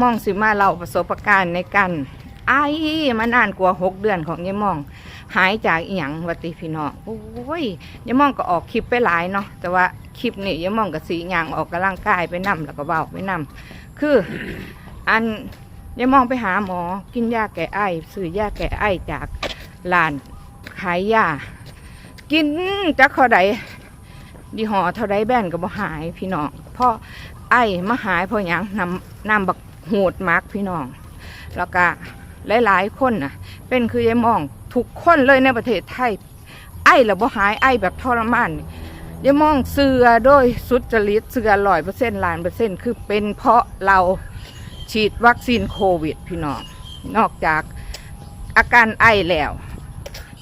มองสิมาเล่าประสบการณ์ในการไอ้มานานกว่าหกเดือนของยายมอง หายจากอีหยังวัติพี่น้องโอ้ยยายมองก็ออกคลิปไปหลายเนาะแต่ว่าคลิปนี้ยายมองก็สีหยางออกกำลังกายไปนํแล้วก็เบาไปนํคืออันยายมองไปหาหมอกินยาแก้ไอซื้อยาแก้ไอจากร้านขายยากินจักเขาใดยี่ห้อเท่าใดแบนก็บ่หายพี่น้องเพราะไอมาหายเพราะหยังนำนำบัก หูดมักพี่น้อง แล้วก็หลายๆคนน่ะเป็นคือยายมองทุกคนเลยในประเทศไทย ไอ้ระบ่หายไอ้แบบทรมานนี่ยายมองเสือโดยสุจริตเสือลอยเปอร์เซ็นต์ล้านเปอร์เซ็นต์คือเป็นเพราะเราฉีดวัคซีนโควิดพี่น้องนอกจากอาการไอแล้ว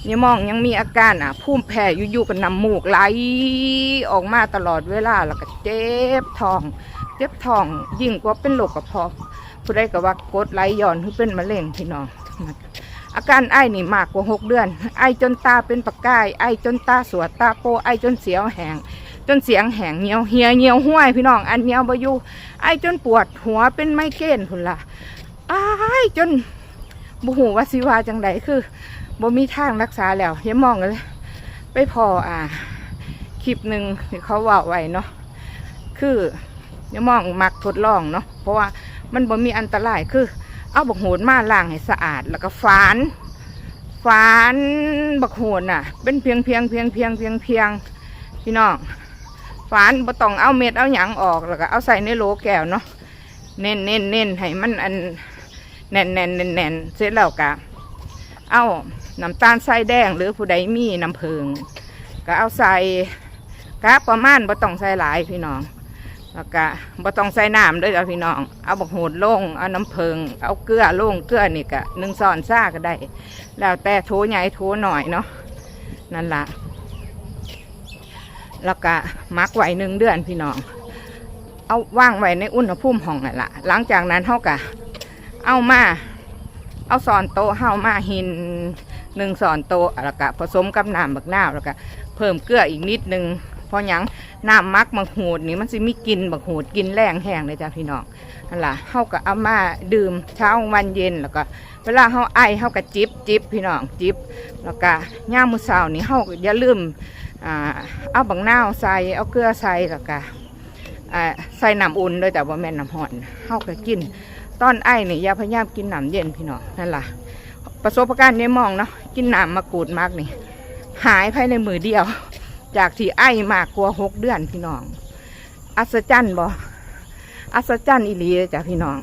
ยายมองยังมีอาการอะพุ่มแพ้อยู่ๆกับน้ำมูกไหลออกมาตลอดเวลาแล้วก็เจ็บท้อง เจ็บท้องยิ่งกว่าเป็นโรคกระเพาะผู้ใดก็ว่ากดไหลย้อนคือเป็นมะเร็งพี่น้องอาการไอนี่มากกว่าหกเดือน ไอจนตาเป็นประกายไอจนตาสวดตาโปไอจนเสียวแหงจนเสียงแหงเหี่ยวเหี่ยเหี่ยวห้วยพี่น้องอันเหี่ยวบอยู่ไอจนปวดหัวเป็นไมเกรนพุ่นละไอจน บุหูว่าสิวาจังไดคือบ่มีทางรักษาแล้วอย่ามองเลย ไปพออ่าคลิปหนึ่งเขาว่าไว้เนาะคืออย่ามองมักทดลองเนาะเพราะว่ามันบ่มีอันตรายคือ เอาบักโหนมาล้างให้สะอาด แล้วก็ฝานฝานบักโหนน่ะ เป็นเพียงเพียงเพียงเพียงเพียงเพียงพี่น้องฝานบ่ต้องเอาเม็ดเอาหยังออกแล้วก็เอาใส่ในโหลแก้วเนาะเน้นเน้นเน้นให้มันอัน แน่นแน่นแน่นแน่นเสร็จแล้วก็เอาน้ำตาลทรายแดงหรือผู้ใดมีน้ำผึ้งก็เอาใส่กะประมาณบ่ต้องใส่หลายพี่น้องแล้วก็บ่ต้องใส่น้ำด้วยจ้ะพี่น้อง เอาบักโหดลง เอาน้ำเพิง เอาเกลือลง เกลือนี่ก็หนึ่งซอนซ่าก็ได้ แล้วแต่โถใหญ่โถหน่อยเนาะ นั่นละแล้วก็มักไว้หนึ่งเดือนพี่น้อง เอาว่างไว้ในอุณหภูมิห้องนั่นละหลังจากนั้นเท่ากับ เอามา เอาซอนโตเฮามาหินหนึ่งซอนโตแล้วก็ผสมกับน้ำบักนาวแล้วก็เพิ่มเกลืออีกนิดนึงเพราะหยังน้ำมักบักหูดนี่มันสิมีกินบักหูดกินแรงแห้งเลยจ้ะพี่น้องนั่นล่ะเฮาก็เอามาดื่มเช้าวันเย็นแล้วก็ เวลาเฮาไอเฮาก็จิบจิบพี่น้องจิบ แล้วก็ย่ามมื้อเช้านี่เฮาก็อย่าลืมอ่าเอาบักนาวใส่เอาเกลือใส่แล้วก็อ่า ใส่น้ำอุ่นด้วยแต่ว่าแม่น้ำห่อนเฮาก็กิน ตอนไอ้นี่ยยาพยายามกินน้ำเย็นพี่น้องนั่นล่ะประสบการณ์เนี่ยมองเนาะกินน้ำมะกรูดมากนี่ หายภายในมือเดียว จากที่ไอมากกลัวหกเดือนพี่น้อง อัศจรรย์บ่อัศจรรย์อีหลีเลยจ้ะพี่น้อง